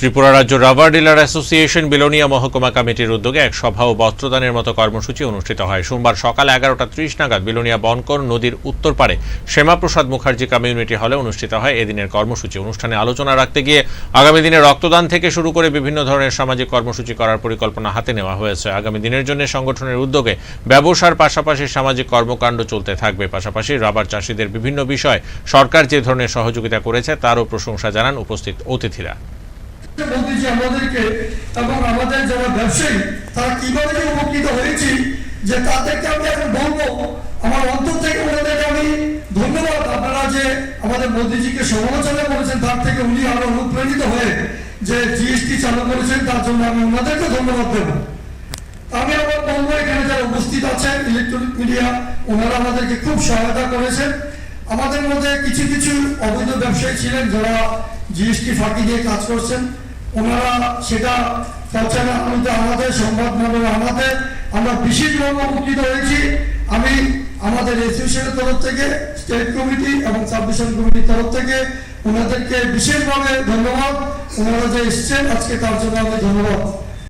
ত্রিপুরা রাজ্য rubber dealer association Belonia মহকুমা কমিটির উদ্যোগে এক সভা ও বস্ত্রদানের মতো কর্মসূচি অনুষ্ঠিত হয়। সোমবার সকাল এগারোটা ত্রিশ নাগাদ বিলোনিয়া বনকর নদীর উত্তর পারে শ্যামাপ্রসাদ মুখার্জি কমিউনিটি হলে অনুষ্ঠিত হয় এদিনের কর্মসূচি। অনুষ্ঠানে আলোচনা রাখতে গিয়ে আগামী দিনে রক্তদান থেকে শুরু করে বিভিন্ন ধরনের সামাজিক কর্মসূচি করার পরিকল্পনা হাতে নেওয়া হয়েছে। আগামী দিনের জন্য সংগঠনের উদ্যোগে ব্যবসার পাশাপাশি সামাজিক কর্মকাণ্ড চলতে থাকবে। পাশাপাশি রাবার চাষিদের বিভিন্ন বিষয় সরকার যে ধরনের সহযোগিতা করেছে তারও প্রশংসা জানান উপস্থিত অতিথিরা। মোদীজি আমাদেরকে এবং আমাদের যারা ব্যবসায়ী, তারা কীভাবে যে উপকৃত হয়েছি, যে তাদেরকে আমি এখন বলব, আমার অন্তর থেকে ওনাদেরকে আমি ধন্যবাদ। আপনারা যে আমাদের মোদীজিকে সমালোচনা করেছেন, তার থেকে উনি আরও অনুপ্রাণিত হয়ে যে জিএসটি চালু করেছেন, তার জন্য আমি ওনাদেরকে ধন্যবাদ দেবো। আমি আবার বলব, এখানে যারা উপস্থিত আছেন ইলেকট্রনিক মিডিয়া ওনারা আমাদেরকে খুব সহায়তা করেছেন। আমাদের মধ্যে কিছু কিছু অবৈধ ব্যবসায়ী ছিলেন যারা জিএসটি ফাঁকি দিয়ে কাজ করছেন। ওনারা সেটা আনতে আমাদের, সংবাদ মাধ্যমে আমাদের। আমরা বিশেষভাবে উপকৃত হয়েছি। আমি আমাদের অ্যাসোসিয়েশনের তরফ থেকে স্টেট কমিটি এবং সাবমিশন কমিটির তরফ থেকে ওনাদেরকে বিশেষভাবে ধন্যবাদ। ওনারা যে এসছেন, আজকে তার জন্য আমি ধন্যবাদ।